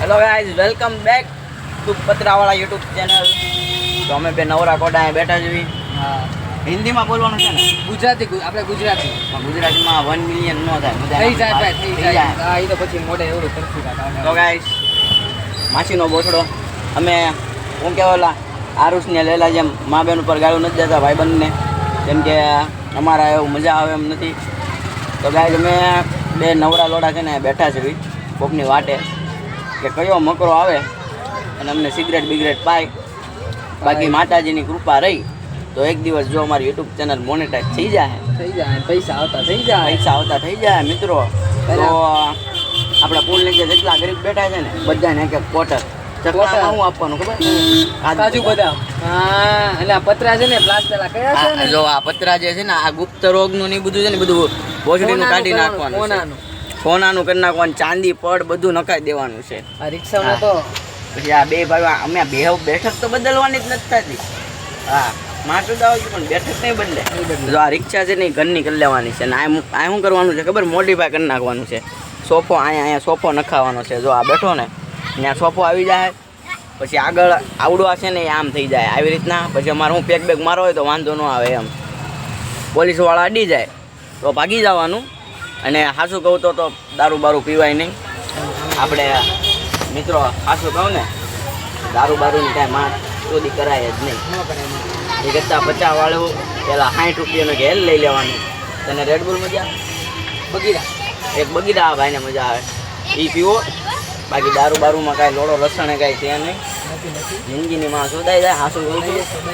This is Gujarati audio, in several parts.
Hello guys welcome back to Patrawala YouTube channel તો અમે બે નવરા કોટા અહીં બેઠા છીએ. હિન્દીમાં બોલવાનું છે ને? ગુજરાતી આપણે ગુજરાતી. ગુજરાતીમાં વન મિલિયન ન થાય થઈ જાય ભાઈ થઈ જાય. હા એ તો પછી મોઢે એવડું કરશું તો ગાઈઝ માછીનો બોછડો. અમે હું કહેવાલા આરુષને લેલા જેમ મા બેન ઉપર ગાળું નથી દેતા ભાઈબંધને કેમ કે અમારા એવું મજા આવે એમ નથી. તો ગાઈઝ અમે બે નવરા લોડા છે ને બેઠા છે કોકની વાટે. કે કયો મકરો આવે અને અમને સિગરેટ બિગરેટ પાય. બાકી માતાજીની કૃપા રહી તો એક દિવસ જો અમારી યુટ્યુબ ચેનલ મોનેટાઈઝ થઈ જાય. થઈ જાય પૈસા આવતા થઈ જાય. પૈસા આવતા થઈ જાય મિત્રો. તો આપણા પુલ નીચે જેટલા ગરીબ બેઠા છે ને બધાને એક એક કોટર શું આપવાનું ખબર? કાજુ બદામ. હા અને આ પતરા છે ને પ્લાસ્ટરના કયા છે જો આ પતરા જે છે ને આ ગુપ્ત રોગનું ને બધું છે ને બધું બોજડીનું કાઢી નાખવાનું. સોનાનું કરી નાખવાનું ચાંદી પડ બધું નખાઈ દેવાનું છે. આ રિક્ષામાં તો પછી આ બે ભાઈ અમે બે બેઠક તો બદલવાની જ નથી થતી. હા માથું દાવ છું પણ બેઠક નહીં બદલે. જો આ રિક્ષા છે ને ઘરની કરી લેવાની છે. ને આ આ શું કરવાનું છે ખબર? મોડીફાઈ કરી નાખવાનું છે. સોફો અહીંયા અહીંયા સોફો નખાવાનો છે. જો આ બેઠો ને ત્યાં સોફો આવી જાય. પછી આગળ આવડવા છે ને એ આમ થઈ જાય. આવી રીતના. પછી અમારે હું પેક બેગ મારો હોય તો વાંધો ન આવે એમ. પોલીસવાળા અડી જાય. તો ભાગી જવાનું. અને હાસું કહું તો તો દારૂ બારૂ પીવાય નહીં. આપણે મિત્રો હાસું કહું ને દારૂ બારૂની કાંઈ માં ચોરી કરાય જ નહીં. એ કરતાં પચાસ વાળું પહેલાં સાઠ રૂપિયાનો ઘેર લઈ લેવાનું. તને રેડબુલ મજા બગીરા એક બગીરા ભાઈને મજા આવે. એ પીવો. બાકી દારૂ બારૂમાં કાંઈ લોડો લસણે કાંઈ છે નહીં. જિંદગીની માં શોધાઈ જાય હાસું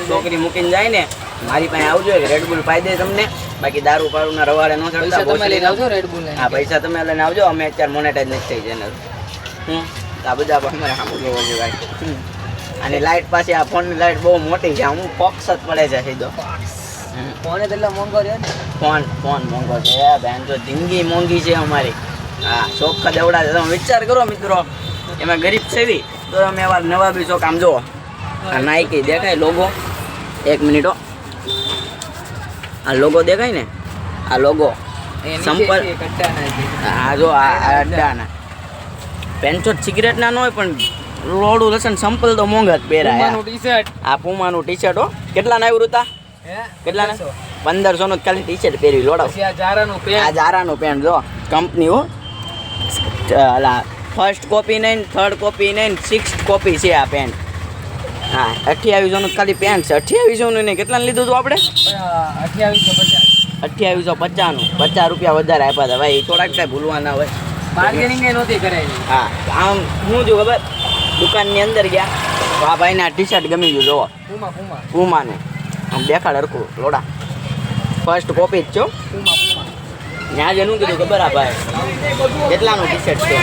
છોકરી મૂકીને જાય ને મારી પાસે આવજો રેડબુલ પાઈ દે તમને. બાકી દારૂ બારૂના રવાડે ન ચડતા તમે લઈને આવજો રેડ બુલ હા પૈસા તમે લઈને આવજો અમે અત્યારે મોનેટાઈઝ નથી થઈ ચેનલ હમ? આ બધા અમારે સામું જોવો છે. ભાઈ અને લાઇટ પાસે આ ફોનની લાઇટ બહુ મોટી છે હું ફોક્સ જ પડે છે સીધો. હમ. એટલે મોંઘો રહ્યો ને ફોન ફોન મોંઘો છે. બેન તો જિંદગી મોંઘી છે અમારી. હા ચોખ્ખા દેવડા તમે વિચાર કરો મિત્રો એમાં ગરીબ સેવી તો તમે એવા નવા બી ચોક આમ જુઓ. આ નાઈકી દેખાય લોગો એક મિનિટો આ લોગો દેખાય ને? આ લોગો સંપલ આ જો આ અડ્ડાના. પેન્ચોટ સિગરેટ ના ન હોય પણ લોડું લસણ સંપલ તો મોંઘા જ પહેરાય. આ પુમાનું ટી શર્ટ હો. કેટલા ના આવ્યું હતા હે? કેટલા ના. પંદરસો નું ખાલી ટી શર્ટ પહેરવી લોડાવ આ જારાનું પેન્ટ જો. કંપની હો. ફર્સ્ટ કોપી નહીં થર્ડ કોપી નહીં સિક્સ કોપી છે આ પેન્ટ હા અઠ્યાવીસો નું ખાલી પેન્ટ છે. અઠ્યાવીસો નું કેટલા લીધું હતું આપણે? અઠ્યાવીસો પચાસ. અઠ્યાવીસો પચાસનું પચાસ રૂપિયા વધારે આપ્યા હતા ભાઈ થોડાક કાંઈ ભૂલવા ના હોય. બાર્ગેનિંગ એ નહોતી કરાવી હા આમ હું જો ખબર? દુકાનની અંદર ગયા. તો આ ભાઈના ટી શર્ટ ગમી ગયું જોવો. પુમા પુમા પૂમાનું આમ દેખાડ હરખું લોડા. ફર્સ્ટ કોપી જ છો? ત્યાં જ જેનું કીધું ખબર આ ભાઈ? કેટલાનું ટી શર્ટ છે?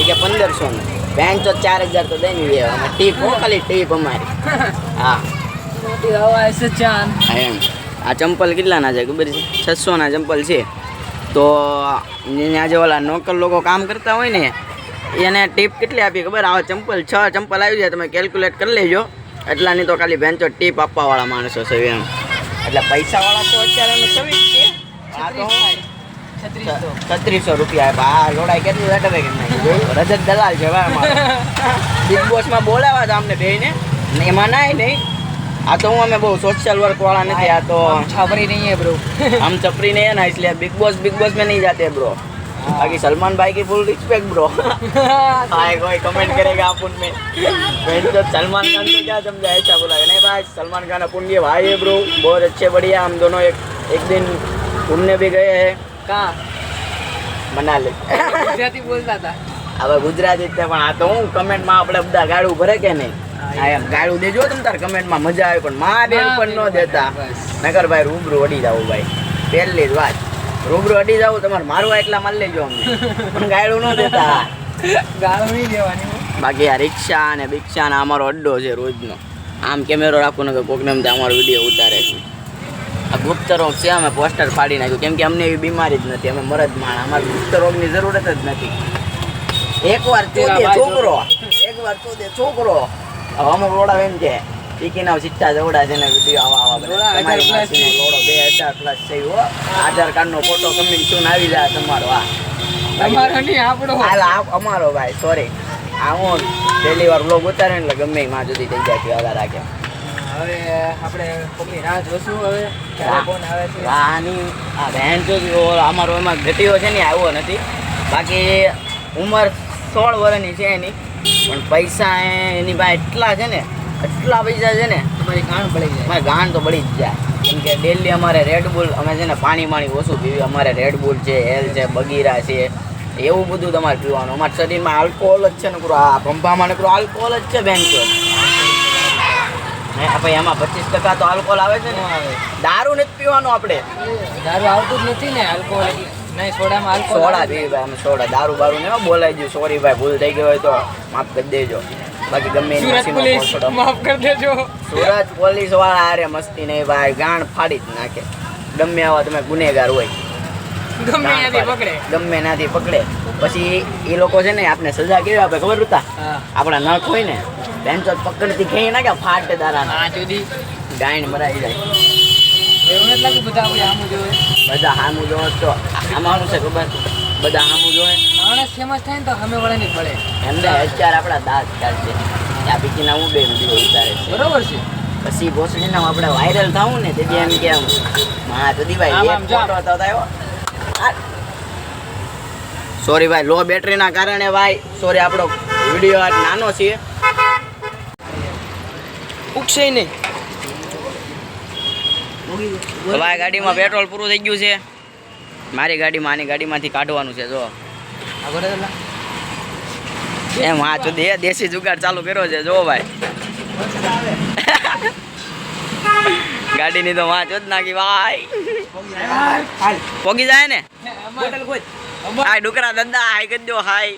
એ કે પંદરસોનું. પેન્ટ તો ચાર હજાર તો દઈ નહીં અમે ટીપ હો ખાલી ટીપ અમારી. હા. મોટી હવા છે ચાર એમ. આ ચંપલ કેટલાના છે ખબર છે? છસોના ચંપલ છે. તો ત્યાં જે ઓલા નોકર લોકો કામ કરતા હોય ને એને ટીપ કેટલી આપી ખબર? આવા ચંપલ છ ચંપલ આવી જાય તમે કેલ્ક્યુલેટ કરી લેજો. એટલાની તો ખાલી બેન્ચો ટીપ આપવાવાળા માણસો છે એમ. એટલે પૈસાવાળા તો અત્યારે અમે છીએ. આ તો છત્રીસો છત્રીસો રૂપિયા આપ્યા આ લોડાઈ કેટલું વેટવે કે નહીં જોયું? રજત દલાલ છે ભાઈ અમારો બિગ બોસમાં બોલાવ્યા હતા અમને બેયને ને એમાં નાય નહીં આ તો હું અમે બહુ સોશિયલ વર્ક વાળા નથી આ તો છાપરી નહીં હે બ્રો हम चपरी नहीं है ना इसलिए बिग बॉस बिग बॉस में नहीं जाते ब्रो बाकी सलमान भाई की फुल रिस्पेक्ट ब्रो हाय कोई कमेंट करेगा आप उनमें मैं तो सलमान खान को क्या समझा ऐसा बोला नहीं भाई सलमान खान अपन के भाई है ब्रो बहुत अच्छे बढ़िया हम दोनों एक एक दिन घूमने भी गए हैं કા? મનાલી. ગુજરાતી બોલતા હતા. હવે ગુજરાતી જ પણ આ તો હું કમેન્ટમાં આપણે બધા ગાડું ભરે કે નહીં? આ એમ. ગાળું દેજો તમ તાર કમેન્ટમાં મજા આવે પણ મા બેન પણ ન દેતા. નગર ભાઈ રૂબરૂ અડી જાવ ભાઈ. પહેલી જ વાત. રૂબરૂ અડી જાવ તમારે મારવા એટલા માલ લેજો અમને. પણ ગાડું નો દેતા. ગાળું નહીં દેવાની બાકી આ રિક્ષા અને બિક્ષા ને અમારો અડ્ડો છે રોજનો. આમ કેમેરો રાખો ને કોકને એમ અમારો વીડિયો ઉતારે છે. આ ગુપ્ત રોગ છે અમે પોસ્ટર ફાડી નાખ્યું. કેમ કે અમને એવી બીમારી જ નથી અમે મરદ માણ અમારે ગુપ્ત રોગની જરૂરત જ નથી. એકવાર વાર ચોદે છોકરો. એકવાર ચોદે છોકરો. હવે અમુક લોડા એમ છે ટીકીના સિટ્ટા જવડા છે ને વીડિયો આવા આવા તમારી 18 માસીનો લોડો બે હજાર પ્લસ છે હો. આધાર કાર્ડનો ફોટો કમિંગ શું આવી જાય તમારો આ તમારો નહીં આપણો. અમારો ભાઈ સોરી આ હું પહેલી વાર બ્લોગ ઉતારે ને એટલે ગમે માં જુદી થઈ જાય છે આધાર રાખે. હવે આપણે કોકની રાહ જોશું હવે ક્યારે કોણ આવે છે. આની આ બહેન જો અમારો એમાં ઘટીઓ છે ને આવ્યો નથી. બાકી ઉંમર સોળ વર્ષની છે એની પણ પૈસા એની પાસે એટલા છે ને એટલા પૈસા છે ને તમારી ગાણ પડી જાય. અમારે ગાણ તો બળી જ જાય. કેમ કે ડેલી અમારે રેડબુલ અમે છે ને પાણી માણી ઓછું પીવી અમારે રેડબુલ છે હેલ છે બગીરા છે એવું બધું તમારે પીવાનું. અમારા શરીરમાં આલ્કોહોલ જ છે નકરો આ પંપામાં ને પૂરો આલ્કોહોલ જ છે બેન ભાઈ પચીસ ટકા તો આલ્કોહોલ આવે છે ને? દારૂ નથી પીવાનું આપણે. દારૂ આવતું જ નથી ને આલ્કોહોલ નહીં સોડામાં આલ્કોહોલ સોડા પીવી ભાઈ અમે સોડા. દારૂ બારૂ ને બોલાઈ ગયું સોરી ભાઈ ભૂલ થઈ ગઈ હોય તો માફ કરી દેજો. બાકી ગમે સુરત પોલીસ માફ કરી દેજો. સુરત પોલીસવાળા અરે મસ્તી નહીં ભાઈ ગાણ ફાડી જ નાખે. ગમે આવા તમે ગુનેગાર હોય. ગમે નાથી પકડે. ગમે નાથી પકડે. પછી એ લોકો છે ને આપણે સજા કેવી આપે ખબર હતા આપણા નખ હોય ને પેન્ચો પકડતી ખેઈ નાખે ફાટે દારાના આ જુદી ગાયણ મરાઈ જાય. એવું નથી બધા આપણે આમ જોવે? બધા હામું જોવો તો. આમાં શું છે ખબર? બધા હામું જોવે. માણસ ફેમસ થાય ને તો હમે વળે નહીં પડે એમને અત્યારે આપણા દાંત ચાલશે આ બીજીના હું બે વીડિયો ઉતારે છે. બરોબર છે. પછી ભોસડીને આપણે વાયરલ થવું ને તે એમ કેમ? હા તો જા. ફોટો આવ્યો. સોરી ભાઈ લો બેટરીના કારણે ભાઈ. સોરી આપણો વીડિયો આજ નાનો છે. ઉગશે નહીં. ભાઈ ગાડીમાં પેટ્રોલ પૂરું થઈ ગયું છે. મારી ગાડીમાં આની ગાડીમાંથી કાઢવાનું છે જો. એમ હા તો દે દેશી જુગાડ ચાલુ કર્યો છે જો ભાઈ. ગાડીની તો વાંચો જ નાખી ભાઈ. પોગી જાય ને? હાય ડુકરા દંદા હાય કરી દો હાય.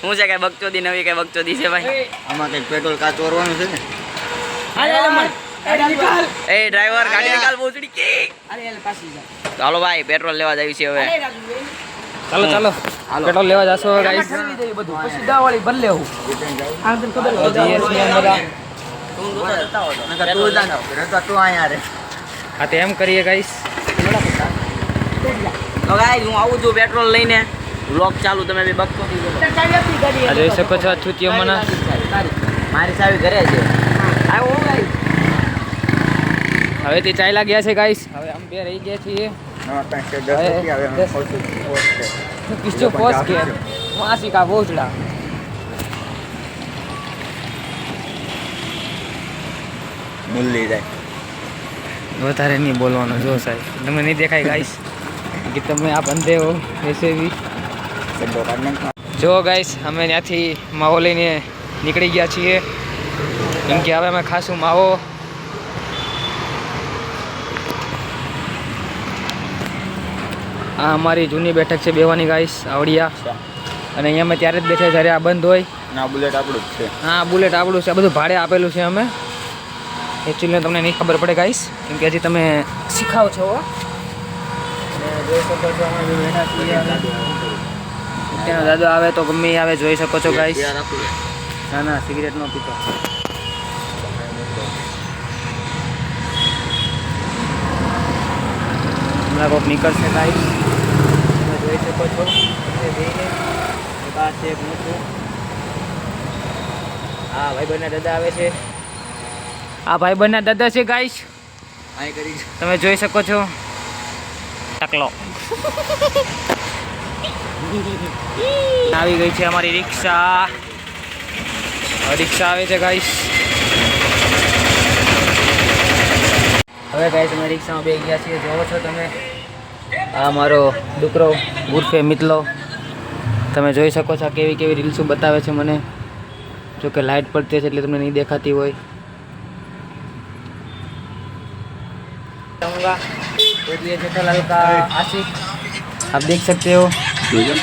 શું છે કઈ બગચોદી નવી કઈ બગચોદી છે ભાઈ? આમાં કંઈક પેટ્રોલ કાચ ચોરવાનું છે ને? એ ડ્રાઈવર ગાડી નિકાલ ભોસડી કે ચાલો ભાઈ પેટ્રોલ લેવા જઈએ છે હવે. ચાલો ચાલો. પેટ્રોલ લેવા જાશો ગાઈસ પછી દાવાળી બદલે હું GS ની અંદર આ- નકર તું જા ને, રહેતા તું. હા તો એમ કરીએ ગાઈસ તો ગાઈસ હું આવું છું પેટ્રોલ લઈને. બ્લોક ચાલુ તમે બી બકતો અરે જોઈ શકો છો છૂટીઓ મને મારી સાવી ઘરે છે. આવો ગાઈસ. હવે તે ચાલ્યા ગયા છે ગાઈસ. હવે અમે બે રહી ગયા છીએ. કિસ્સો પોસ કે. વાસી કા બોચડા મૂલ્ય જાય. વધારે નહીં બોલવાનું જો સાહેબ. તમે નહીં દેખાય ગાઈસ. કે તમે આ બંધે હો એસે બી. જો ગાઈસ અમે ત્યાંથી માવો લઈને નીકળી ગયા છીએ. કેમ કે હવે અમે ખાસું માવો. આ અમારી જૂની બેઠક છે બેવાની ગાઈસ આવડિયા. અને અહીંયા અમે ત્યારે જ બેઠા જ્યારે આ બંધ હોય. ના બુલેટ આપણું જ છે. હા બુલેટ આપણું છે આ બધું ભાડે આપેલું છે અમે. એકચ્યુઅલી તમને નહીં ખબર પડે ગાઈસ કેમ કે હજી તમે શીખાવ છો ત્યાંનો દાદો આવે તો ગમે આવે જોઈ શકો છો ગાઈસ ના ના સિગરેટ નો પીતો. હમણાં કોઈક નીકળશે ગાઈસ તમે જોઈ શકો છો. આ છે એક મોટું. હા ભાઈબંધના દાદા આવે છે. આ ભાઈબંધના દાદા છે ગાઈસ તમે જોઈ શકો છો. ટકલો આવી ગઈ છે અમારી રિક્ષા. રિક્ષા આવે છે ગાઈસ હવે ગાઈસ અમે રિક્ષામાં બે ગયા છીએ. જોવો છો તમે? આ મારો દીકરો ઉર્ફે મિતલો. તમે જોઈ શકો છો કેવી કેવી રીલ્સો બતાવે છે મને. જો કે લાઇટ પડતી છે એટલે તમને નહીં દેખાતી હોય. जाऊंगा तो ये जेठालाल का आशिक आप देख सकते हो જોજો.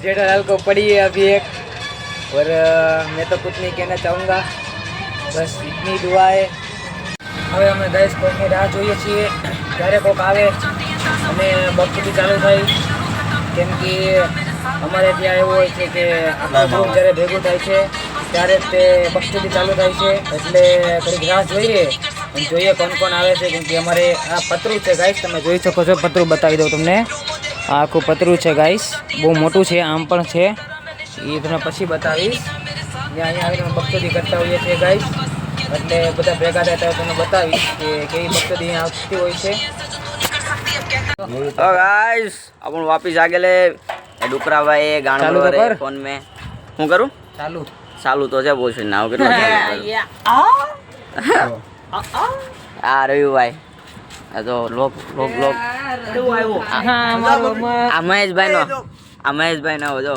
जेठालाल को पड़ी है अभी एक और अ, मैं तो कुछ नहीं कहना चाहूँगा બસ ઇતની દુઆ હે હવે અમે ગેસ કોકની રાહ જોઈએ છીએ ત્યારે કોક આવે અને બપોરથી ચાલુ થઈ કેમ કે અમારે ત્યાં એવું હોય છે કે આખો જ્યારે ભેગું થાય છે ત્યારે તે બક્ષુદી ચાલુ થાય છે. એટલે થોડીક રાહ જોઈએ. જોઈએ કોણ કોણ આવે છે કેમ કે અમારે આ પતરું છે ગાઈસ તમે જોઈ શકો છો પતરું બતાવી દઉં તમને. આ આખું પતરું છે ગાઈસ. બહુ મોટું છે આમ પણ છે. એ તમને પછી બતાવીશ. અહીંયા અહીંયા આવીને બક્ષુદી કરતા હોઈએ છીએ ગાઈસ. એટલે બધા ભેગા થાય ત્યારે તમને બતાવીશ કે કેવી બક્ષુદી અહીંયા આવતી હોય છે. ગાઈસ આપણ વાપિસ આગેલે ડુકરાભાઈ ગાણો રે ફોન મે હું કરું? ચાલુ. ચાલુ તો છે બોલ ના હું કેટલું આ રવિભાઈ આ તો લોક લોક લોક. આ મહેશભાઈ નો આ મહેશભાઈ નો જો.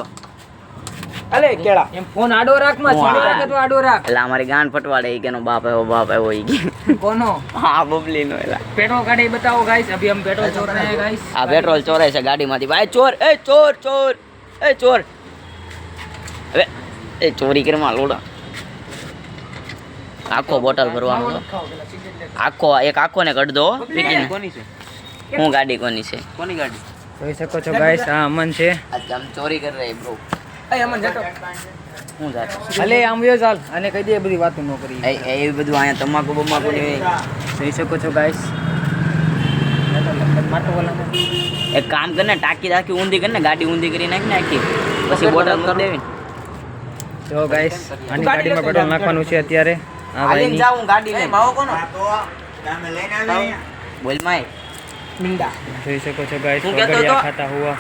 અલે કેળા. એમ ફોન આડો રાખમાં છોડી રાખે તો આડો રાખ. એટલે અમારી ગાન ફટવાડે ઈ કેનો બાપ આવ્યો બાપ આવ્યો ઈ કે કોનો? હા બબલી નો એલા. પેટ્રોલ ગાડી બતાવો ગાઈસ. અભી હમ પેટ્રોલ ચોર રહે ગાઈસ. આ પેટ્રોલ ચોરે છે ગાડીમાંથી. ભાઈ ચોર એ ચોર ચોર એ ચોર. હવે એ ચોરી કરવા લોડા. આખો બોટલ ભરવા ભરવાનો આખો એક આખો ને કઢ દો કોની છે? હું ગાડી કોની છે? કોની ગાડી? જોઈ શકો છો ગાઈસ આ અમન છે. આજ આમ ચોરી કર રહી બ્રો એ અમન જતો. હું જાત. ભલે આમ વ્યો ચાલ અને કહી દે બધી વાતો ન કરી. એ એ બધું અહીંયા તમાકુ બમાકુ ને જોઈ શકો છો ગાઈસ એક કામ કરીને ટાંકી રાખી ઊંધી કરીને ગાડી ઊંધી કરી નાખી નાખી પછી બોટલ મૂકી દેવી. જો ગાઈસ આની ગાડીમાં પેટ્રોલ નાખવાનું છે અત્યારે. આ ભાઈ ભાઈની. જાઉં ગાડી લઈને. ભાવો કોનો? બોલ માય. જોઈ શકો છો ગાઈસ હતો? ખાતા હુવા.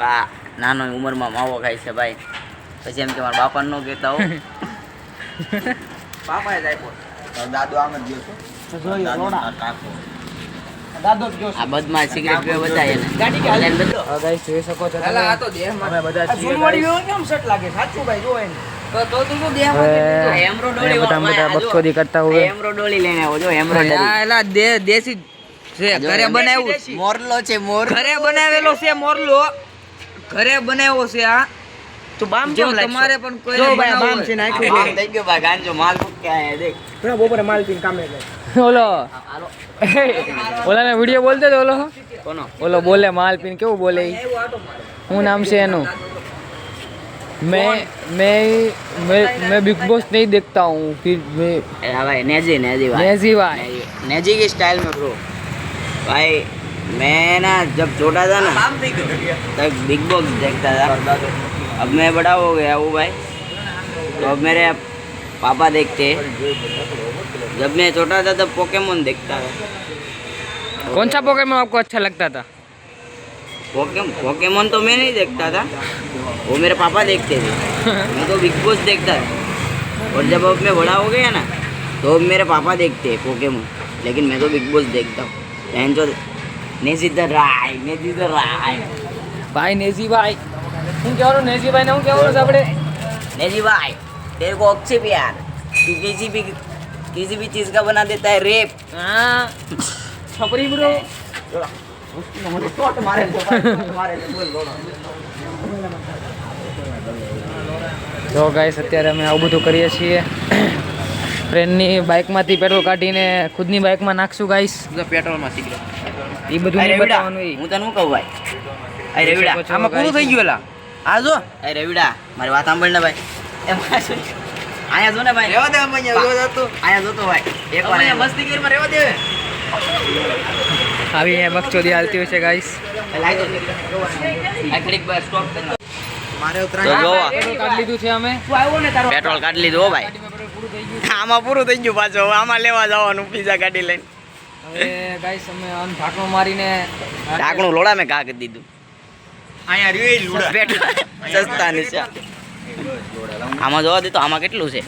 વાહ નાનો ઉંમરમાં માવો ખાય છે ભાઈ. પછી એમ કે મારા બાપા નો કહેતા હો. પાપાએ જ આપ્યો. દાદુ આમ જ ગયો છો. આ બદમાં સિગરેટ પીવે બતાય એને. ગાડી બધો આ ગાઈસ જોઈ શકો છો તમે. આ તો દેહમાં. અમે બધા છીએ guys. કેમ સેટ લાગે? સાચું ભાઈ જો એને. તો તો તું શું હવે એમરો ડોળી બધા બધા બક્ષોદી કરતા હોય એમરો ડોળી લઈને આવો જો એમરો આ એલા દે દેશી છે ઘરે. બનાવ્યું. મોરલો છે મોર ઘરે બનાવેલો છે મોરલો. ઘરે બનાવ્યો છે આ. તો બામ જો તમારે પણ કોઈ જો ભાઈ, બામ છે આ બામ થઈ ગયો ભાઈ ગાંજો માલ મૂક કે આયા દેખ બપોરે માલ પીને કામે ઓલો ઓલાને વિડીયો બોલતે તો ઓલો કોનો ઓલો બોલે માલ પીને કેવું બોલે ઈ? શું નામ છે એનું मैं मैं मैं मैं बिग बॉस नहीं देखता हूँ फिर मैं ए हाँ भाई नेजी नेजी भाई नेजी भाई नेजी- नेजी की स्टाइल में ब्रो भाई मैं ना जब छोटा था ना तब बिग बॉस देखता था अब मैं बड़ा हो गया हूँ भाई। तो अब मेरे पापा देखते हैं। जब मैं छोटा था तब पोकेमोन देखता था। कौन सा पोकेमोन आपको अच्छा लगता था? पोकेमोन तो मैं नहीं देखता था। वो मेरे पापा देखते थे। मैं तो बिग बॉस देखता था। और जब अब मैं बड़ा हो गया ना तो अब मेरे पापा देखते हैं पोकेमोन लेकिन मैं तो बिग बॉस देखता हूँ। नेजी द राय नेजी द राय। भाई नेजी भाई। શું કહેવાનું નેજીભાઈ ને શું કહેવાનું છે આપણે नेजी भाई तेरे को अच्छे प्यार तू किसी भी किसी भी चीज का बना देता है रेप હા છપરી બ્રો જો ગાઈસ અત્યારે અમે આવું બધું કરીએ છીએ ફ્રેન્ડની બાઇકમાંથી પેટ્રોલ કાઢીને ખુદની બાઇકમાં નાખશું ગાઈસ પેટ્રોલમાં સિગરેટ એ બધું નહીં બતાવવાનું ઈ. હું તને શું કહું ભાઈ અરે જોઈ રેવિડા શકો છો આમાં પૂરું guys. થઈ ગયું એલા આ જો. અરે રેવિડા મારી વાત સાંભળ ને ભાઈ. એમ અહીંયા જો ને ભાઈ. રેવા દે અમે અહીંયા જો તો. અહીંયા જોતો ભાઈ એક વાર અહીંયા મસ્તી કરીમાં રેવા દે. આવી અહીંયા બકચોદી હાલતી હોય છે ગાઈસ પેટ્રોલ કાઢી લીધું છે અમે. પેટ્રોલ કાઢી લીધું ભાઈ. આમાં પૂરું થઈ ગયું પાછું. આમાં લેવા જવાનું પીઝા કાઢી લઈને. હવે ગાઈસ અમે આમ ઢાંકણું મારીને ઢાંકણું લોડા મેં ઘા કરી દીધું. અહીંયા રીલ લુડા. પેટ્રોલ સસ્તા ની છે. આમાં જોવા દે તો આમાં કેટલું છે?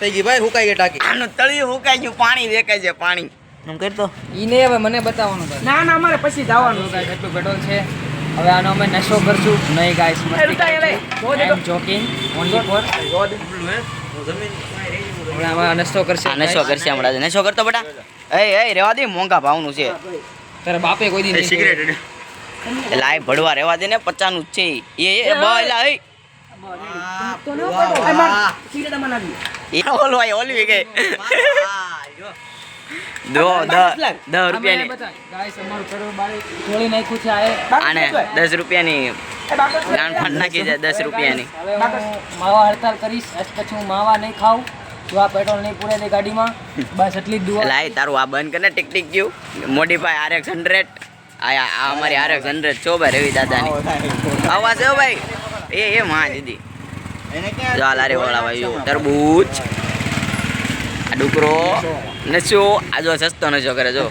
થઈ ગઈ ભાઈ હુકાઈ ગઈ ટાંકી. આનું તળિયું હુકાઈ ગયું પાણી દેખાય છે પાણી. એમ કરતો ઈ નહીં હવે મને બતાવવાનું ના ના અમારે પછી જવાનું કાંઈ કેટલું પેટ્રોલ છે. હવે આનો અમે નશો કરશું. નહીં ગાઈસ મસ્તી જોકિંગ ઓનલી ફોર ગોડ આમાં નશો કરશે. નશો કરશે હમણાં નશો કરતો બેટા. એ એ રેવા દે મોંઘા ભાવનું છે. તારા બાપે કોઈ દી સિગરેટ એટલે આ ભડવા રહેવા દે ને પચાનું જ છે એ એ બલા એ એ દસ રૂપિયાની. ગાંઠ નાખી દસ રૂપિયાની. માવા હડતાલ કરીશ. પછી હું માવા નહીં ખાઉં. જો આ પેટ્રોલ નહીં પૂરે દે ગાડીમાં. બસ એટલી જ દુઆ. લાય તારું આ બંધ કરીને ટીક ટીક ગયું. મોડીફાઈ આર એક્સ હંડ્રેડ આ આ અમારી આર હંડ્રેડ છો ભાઈ રવિ દાદાની. આવા છે ભાઈ. એ એ માં દીદી. જો આ વાળા ભાઈ તરબૂચ. આ ડુકરો. નશો. આ જો સસ્તો નશો કરે જો.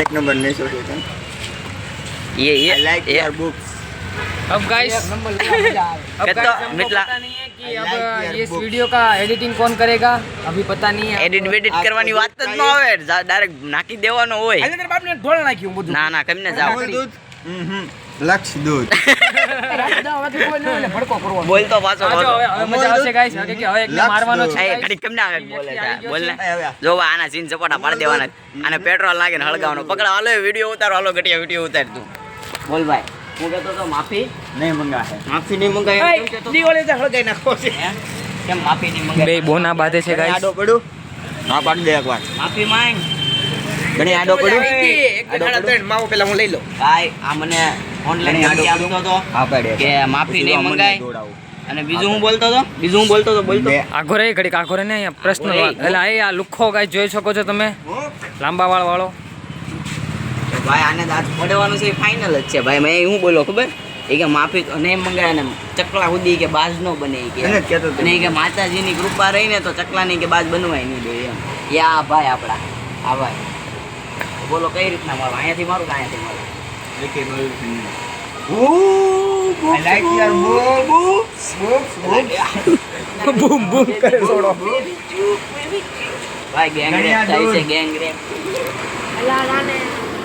એક નંબર નહીં શોધો એ એ લાઈક યોર books. अब गाइस नंबर मजा अब कहता- गाइस हमको मिथला- पता नहीं है कि I अब like your ये इस books. वीडियो का एडिटिंग कौन करेगा अभी पता नहीं है એડિટ વેડિટ કરવાની વાત જ ન આવે ડાયરેક્ટ નાખી દેવાનો હોય ના ના કમને જાઓ અમૂલ દૂધ હમ લક્ષ દૂધ બોલ તો પાછો હા, જો પાછો. હવે હવે મજા આવશે ગાઈસ હવે કે હવે એકને લક્ષ મારવાનો છે એ guys. ઘડીક કેમ ના આવે બોલે છે બોલ ને એ આવ્યા. જો ભાઈ આના સીન સપાટા પાડી દેવાના છે. આને પેટ્રોલ લાગે ને હળગાવવાનો પકડા હાલો વિડીયો ઉતારો હાલો ઘટિયા વિડીયો ઉતાર તું બોલ ભાઈ હું કહેતો તો માફી નહીં મંગાશે માફી નહીં મંગાય એમ કેમ કહેતો હતો? હે? કેમ માફી નહીં મંગાય? બે બોના બાંધે છે ગાઈસ આડો પડ્યું હા પાડી દે એકવાર. માફી માંગ. ઘણી આડો પડ્યું આડો પડ્યું ભાઈ આ મને ઓનલાઈન આડો આપતો હતો હા પાડે કે માફી નહીં મંગાય. અને બીજું હું બોલતો હતો બીજું હું બોલતો હતો બોલતો. આઘો રે ઘડીક રે ને પ્રશ્ન એટલે આ લુખો આ લુખ્ખો ગાઈસ જોઈ શકો છો તમે. લાંબા વાળ વાળો. ભાઈ આને દાંત પડવાનું છે ફાઇનલ જ છે. ભાઈ મેં હું બોલો ખબર? એ કે માફી તો નહીં મંગાય ને ચકલા સુધી કે બાજ ન બને કે. અને કે માતાજીની કૃપા રહીને તો ચકલા નહીં કે બાજ બનવાય નહીં દે એમ. યા ભાઈ આપડા આ ભાઈ. બોલો કઈ રીતના મારું? અહીંયાથી મારું કે અહીંયાથી મારું? ભાઈ ગેંગ રેપ થાય છે ગેંગ રેપ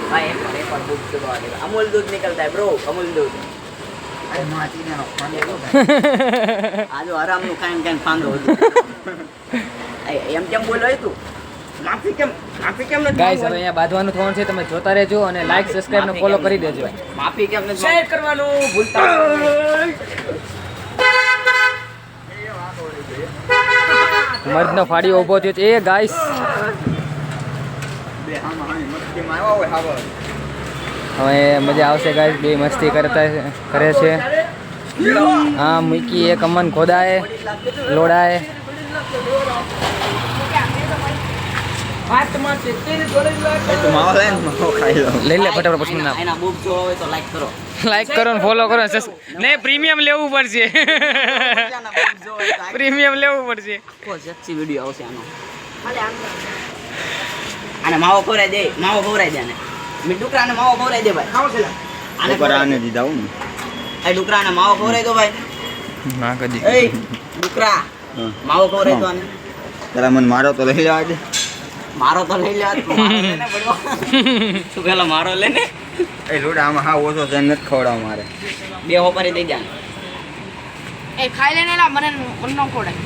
ભાઈ एक વાર એક વાર દૂધ ચડવા દે अमूल दूध નીકળતા है બ્રો अमूल દૂધ अरे माची ने रखा લો आज आराम જો આરામનું ખાઈને ખાઈને ફાંદો એમ કેમ બોલો તું માફી કેમ માફી કેમ નથી ગાઈસ હવે અહીંયા બાંધવાનું થવાનું છે તમે જોતા રહેજો અને લાઈક સબસ્ક્રાઇબ ને ફોલો કરી દેજો. માફી કેમ નથી શેર કરવાનું ભૂલતા મર્દનો ફાડી ઊભો થયો છે. એ ગાઈસ બે હામાં હામી મસ્તીમાં આવ્યા હોય હાવર. હવે મજા આવશે ગાઈસ બે મસ્તી કરતા કરે છે. હા મૂકી એક અમન ખોદાએ લોડાએ લઈ લે ફટાફટ પછી એના- એના બુક જો હોય તો લાઈક કરો. ને ફોલો કરો. ને નહીં પ્રીમિયમ લેવું પડશે. પ્રીમિયમ લેવું પડશે. આખો આવશે આનો. આને માવો ખોરાઈ દે માવો ખોરાઈ દે ને મી ડુકરાને માવો ખોરાઈ દે ભાઈ. આને છે આને ડુકરાને દીધા હું. એ ડુકરાને માવો ખોરાઈ દો ભાઈ. ના કદી. એ ડુકરા માવો ખોરાઈ દો આને. તારા મન મારો તો લઈ લેવા દે. મારો તો લઈ લેવા તું પેલો મારો લે ને. એ લોડા આમાં હા ઓછો છે નથી ખવડાવ મારે. બે હોપરી દઈ જા એ ખાઈ લેને લા મને મને ન ખોડાય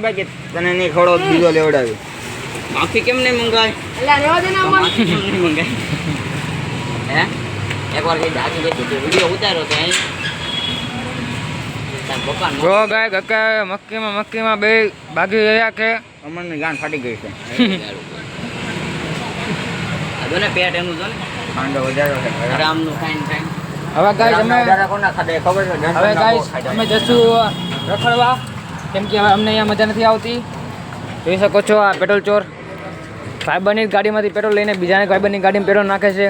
બાકી તને નહીં ખવડાવ બીજો લેવડાવી. માફી કેમ નહીં મંગાય? એટલે રેવા દે ને માફી કેમ નહીં મંગાય? હે? એકવાર કઈ દાખી ગઈ હતી વીડિયો તો અહીં. જો ગાય ગકા મક્કીમાં મક્કીમાં બે ભાગી ગયા કે અમરની ગાન ફાટી ગઈ છે. આ ને પેટ એનું જો ને ખાંડો વધારો છે. આરામનું ખાઈને ખાઈને હવે ગાય તમે કોના ખાધા ખબર છે? હવે ખાધા. અમે જશું રખડવા. કેમ કે હવે અમને અહીંયા મજા નથી આવતી. જોઈ શકો છો આ પેટ્રોલ ચોર. ફાઈબરની ગાડીમાંથી પેટ્રોલ લઈને બીજાને ફાઈબરની ગાડીમાં પેટ્રોલ નાખે છે.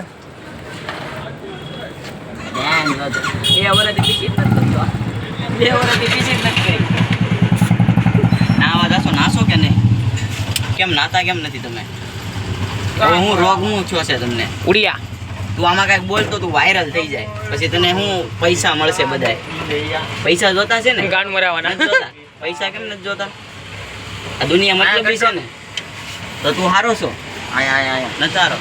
કેમ નાતા કેમ નથી તમે? હું રોગ હું ઓછો છે તમને? ઉડિયા. તું આમાં કાંઈક બોલતો તું વાયરલ થઈ જાય. પછી તને શું પૈસા મળશે બધાય? પૈસા જોતા છે ને? ગાન મરાવાના. પૈસા કેમ નથી જોતા? આ દુનિયા મતલબ છે ને. તો તું હારો છો? આયા આયા આયા.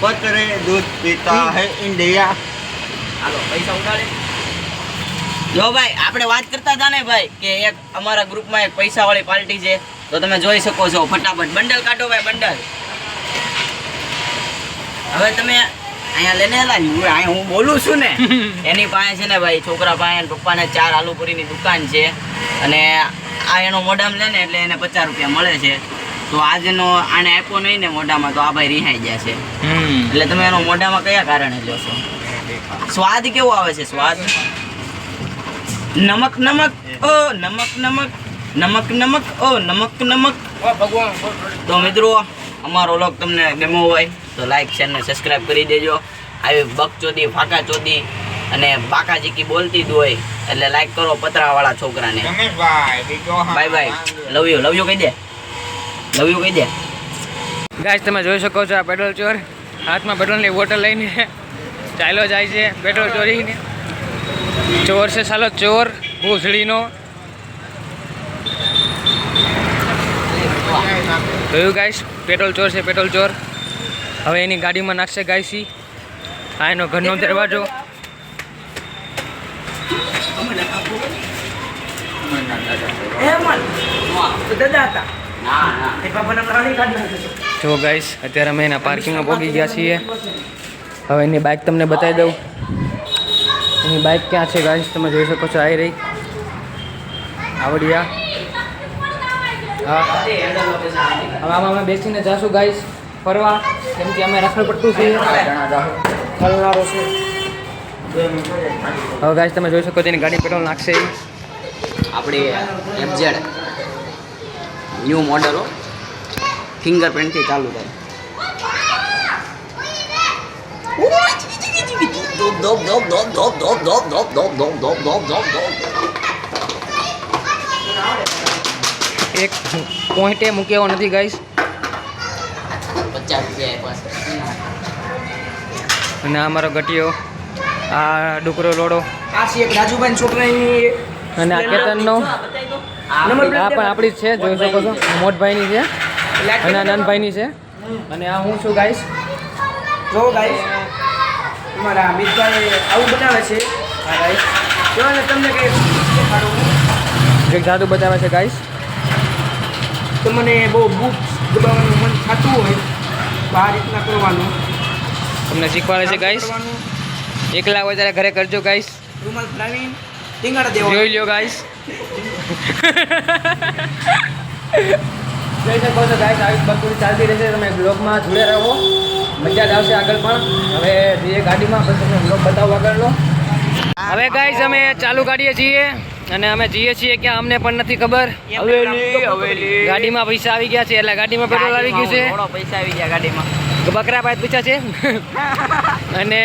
પતરે દૂધ પીતા હે ઇન્ડિયા. હાલો પૈસા ઉડાડે. જો ભાઈ આપણે વાત કરતા હતા ને ભાઈ કે એક અમારા ગ્રુપમાં એક પૈસા વાળી પાર્ટી છે. તો તમે જોઈ શકો છો. ફટાફટ બંડલ કાઢો ભાઈ બંડલ. હવે તમે અહીંયા લઈને આલા ને. હું અહીંયા હું બોલું છું ને એની પાસે છે ને ભાઈ છોકરા પાસે પપ્પાને ચાર આલુપુરીની દુકાન છે. અને આ એનો મોઢામ લે ને એટલે એને પચાસ રૂપિયા મળે છે. તો આજનો આને આપ્યો નહીં ને મોઢામાં તો આ ભાઈ રિહાઈ ગયા છે. હમ. એટલે તમે એનો મોઢામાં કયા કારણે છો? સ્વાદ કેવો આવે છે સ્વાદ? નમક નમક ઓ નમક નમક નમક નમક ઓ નમક નમક. તો મિત્રો અમારો લોક તમને ગમ્યો હોય તો લાઈક શેર ને સબસ્ક્રાઇબ કરી દેજો. આવી બકચોદી ફાકા ચોદી અને બાકા ચીકી બોલતી જ હોય એટલે લાઈક કરો પતરાવાળા છોકરાને. Bye bye love you love you કહી દે. લવ યુ કહી દે. ગાઈસ તમે જોઈ શકો છો આ પેટ્રોલ ચોર. હાથમાં પેટ્રોલની બોટલ લઈને ચાલ્યો જાય છે પેટ્રોલ ચોરીને. ચોર છે સાલો ચોર ભૂસડીનો જોયું ગાઈસ પેટ્રોલ ચોર છે પેટ્રોલ ચોર. હવે એની ગાડીમાં નાખશે ગાયસી આ એનો ઘરનો દરવાજો. જો ગાઈસ અત્યારે અમે એના પાર્કિંગમાં પહોંચી ગયા છીએ. હવે એની બાઇક તમને બતાવી દઉં. એની બાઇક ક્યાં છે ગાઈસ તમે જોઈ શકો છો આવી રહી. આવડિયા. હવે આમાં અમે બેસીને જાશું ગાઈશ ફરવા કેમ કે અમે રખડ પડતું છીએ ફરનારો છે હવે ગાઈશ તમે જોઈ શકો તેની ગાડી પેટ્રોલ નાખશે આપણી એફઝેડ ન્યૂ મોડલો ફિંગરપ્રિન્ટથી ચાલુ થાય ધોપ ધોપ ધોપ ધોપ ધોપ ધોપ ધોપ ધોપ ધોપ ધોપ ધોપ ધોપ ધોપ એક પોઈન્ટે મૂકેવો નથી ગાઈસ. અને આ અમારો ગટિયો આ ડુકરો લોડો. આ છે એક રાજુભાઈ છોકરાની અને આ કેતનનો. આ પણ આપણી જ છે જોઈ શકો છો. મોટભાઈની છે. અને આ નાનભાઈની છે. અને આ હું છું ગાઈશ જો ગાઈશ તમારા મિત્રભાઈ આવું બનાવે છે. હા ગાઈશ જો તમને કંઈક એક જાદુ બતાવે છે ગાઈસ. તમને બહુ બુક્સ દબાવવાનું મન થતું હોય તો આ રીતના કરવાનું. તમને શીખવાડે છે ગાઈસ એકલા હોય ત્યારે ઘરે કરજો ગાઈસ રૂમાલ ફરાવીને ટીંગાડા દેવો જોઈ લ્યો ગાઈસ જોઈ શકો છો ગાઈસ આવી બકુરી ચાલતી રહેશે. તમે બ્લોગમાં જોડે રહો. મજા જ આવશે આગળ પણ. હવે જે ગાડીમાં બસ તમને બ્લોગ બતાવો આગળનો. હવે ગાઈસ અમે ચાલુ કાઢીએ છીએ. અને અમે જઈએ છીએ ક્યાં અમને પણ નથી ખબર. ગાડીમાં પૈસા આવી ગયા છે એટલે ગાડીમાં પેટ્રોલ આવી ગયું છે. થોડો પૈસા આવી ગયા ગાડીમાં. બકરા ભાઈ પૂછા છે. અને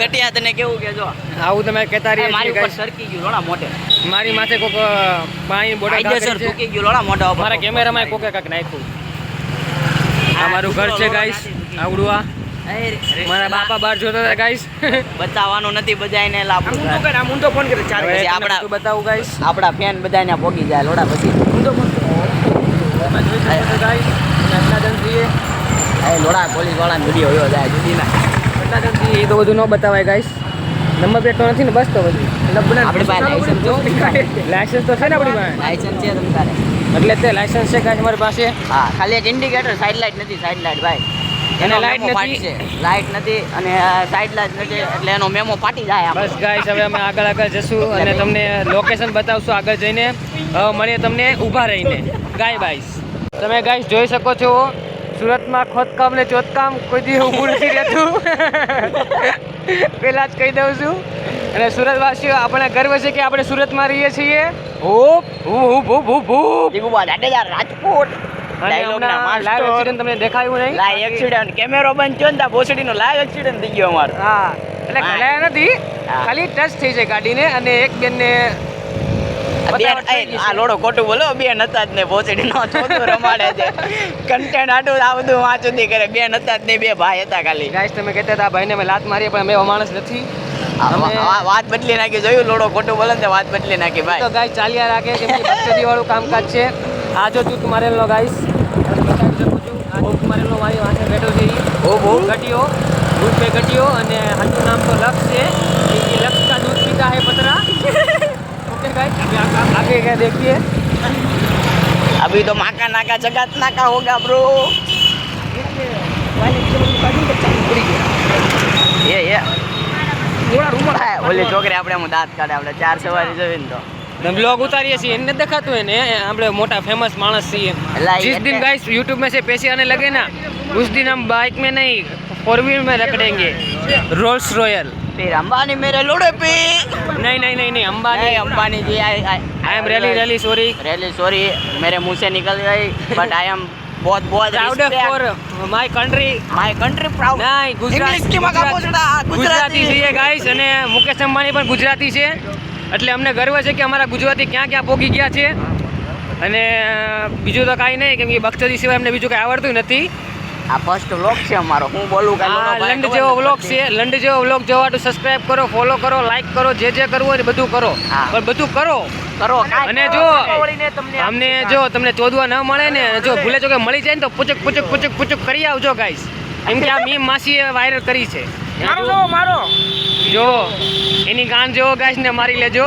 ઘટિયા તને કેવું કે જો? આવું તમે કહેતા રહીએ મારી ઉપર સરકી ગયું લોડા મોઢે. મારી માથે કોક પાણી બોટલ છે. થૂકી ગયું લોડા મોઢા મારા કેમેરામાં કોકે કાક નાખ્યું. આ મારું ઘર છે ગાઈસ આવડું આ. મારા બાપા બહાર જોતા હતા ગાઈસ બતાવવાનો નથી બધાને એટલે હું તો કર હું તો ફોન કરે ચાર હવે પછી તમને આપણા- બતાવું ગાઈસ આપણા ફેન બધાને પોગી જાય લોડા પછી. ઊંધો ફોન તમે જોઈ ગાઈસ જણ એ લોડા પોલીસવાળા વિડિયો હોયો જાય જુદીના. કેટલા એ તો બધું ન બતાવાય ગાઈસ નંબર પ્લેટ તો નથી ને બસ તો બધું. આપણી પાસે લાયસન્સ જો લાયસન્સ તો છે ને આપણી પાસે. લાયસન્સ છે તમ તારે. એટલે તે લાયસન્સ છે ગાઈસ મારી પાસે. હા ખાલી એક ઇન્ડિકેટર સાઈડ લાઈટ નથી સાઈડ લાઈટ ભાઈ. એને light નથી. લાઈટ નથી અને સાઈડ લાઈટ નથી એટલે એનો મેમો ફાટી જાય બસ ગાઈસ હવે અમે આગળ આગળ જશું અને તમને લોકેશન બતાવશું આગળ જઈને. મળીએ તમને ઊભા રહીને. ગાય બાઈસ તમે ગાઈસ જોઈ શકો છો સુરતમાં ખોદકામ ને ચોતકામ કોઈ દી ઊભું નથી રહેતું પહેલાં જ કહી દઉં છું. અને સુરતવાસીઓ આપણે ગર્વ છે કે આપણે સુરતમાં રહીએ છીએ. હૂપ હું હું ભૂપ ભૂપ ભૂપ રાજકોટ. ના તમને દેખાયું નહીં? લાઈવ એક્સિડન્ટ કેમેરો બંધ થયો ને ત્યાં ભોસડીનો લાઈવ એક્સિડન્ટ થઈ ગયો અમારો. હા. એટલે. ઘડાયા નથી ખાલી ટચ થઈ જાય ગાડીને અને એક બેનને આ લોડો ખોટું બોલો બેન હતા જ ને ભોસડીનો ચોથું રમાડે છે. કન્ટેન્ટ આટું આ બધું વાંચું નહીં કરે. બેન હતા જ નહીં બે ભાઈ હતા ખાલી. ગાઈસ તમે કહેતા હતા ભાઈને મેં લાત મારી પણ મેં એવો માણસ નથી. વાત બદલી નાખી જોયું? લોડો ખોટું બોલે ને વાત બદલી નાખી તો ભાઈ ચાલ્યા રાખે કેમ કે વાળું કામકાજ છે. આ જો જૂથ મારેલનો ગાઈસ. બતાવી આ જૂથ મારી વાંચે બેઠો છે ઓ બહુ ઘટ્યો દૂધ પે ઘટ્યો અને હાથનું નામ તો લક્ષ છે. क्योंकि लक्ष्य દૂધ પીતા पीता પતરા? बतरा ओके गाइस आगे क्या देखिए अभी तो નાકા नाका जगत नाका होगा ब्रो ये ये થોડા હા ઓલે છોકરે આપણે આમ દાંત કાઢે આપણે ચાર સવારે જવીને તો. બ્લોગ ઉતારીએ છીએ એને દેખાતું હોય ને આપણે મોટા ફેમસ માણસ છીએ એલા, जिस दिन એટલે- गाइस यूट्यूब में से पैसे आने लगे ना उस दिन हम बाइक में नहीं फोर व्हील में रखडेंगे रोल्स रॉयल फिर अंबानी मेरे लोड़े पे नहीं नहीं नहीं नहीं अंबानी नहीं Ambani ji I I am really really sorry really sorry मेरे मुंह से निकल गई बट आई एम बहुत बहुत proud for my country my country proud નહીં ગુજરાત English કેમાં કાપો છો ના? ગુજરાત- ગુજરાતી છીએ ગાઈસ અને મુકેશ અંબાણી પણ ગુજરાતી છે એટલે અમને ગર્વ છે કે અમારા ગુજરાતી ક્યાં ક્યાં પોગી ગયા છે. અને બીજું તો કાંઈ નહીં કેમ કે બક્ષરી સિવાય અમને બીજું કાંઈ આવડતું નથી. આ ફર્સ્ટ વ્લોગ છે અમારો. હું બોલું ભાઈ, લંડ જેવો વ્લોગ. છે લંડ જેવો વ્લોગ જોવાટું સબસ્ક્રાઇબ કરો ફોલો કરો લાઈક કરો જે જે કરવું હોય ને બધું કરો. પણ બધું કરો. કરો અને જો અમને જો તમને ચોદવા ન મળે ને જો ભૂલે જો કે મળી જાય ને તો પૂચક પૂચક પૂચક પૂચક કરી આવજો ગાઈસ એમ કે આ મીમ માસીએ વાયરલ કરી છે. મારો જો મારો. એની ગાન જો ગાઈસ ને મારી લેજો.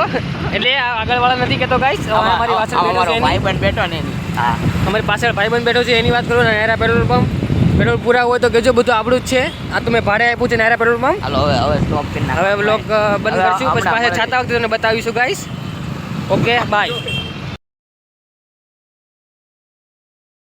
એટલે આ આગળવાળા નથી કેતો ગાઈસ. અમારી પાછળ ભાઈ બેઠો છે એની. ભાઈબંધ બેઠો ને. હા. અમારી પાછળ ભાઈબંધ બેઠો છે એની વાત કરું ને પેટ્રોલ પંપ. પેટ્રોલ પૂરા હોય તો કેજો બધું આપણું જ છે. આ તો મેં ભાડે આપ્યું છે નાયરા પેટ્રોલ પંપ. હાલો હવે હવે સ્ટોપ કરી હવે બ્લોક બંધ કરશું પછી પાછા. છાતા વખતે તમને બતાવીશું ગાઈસ. Okay bye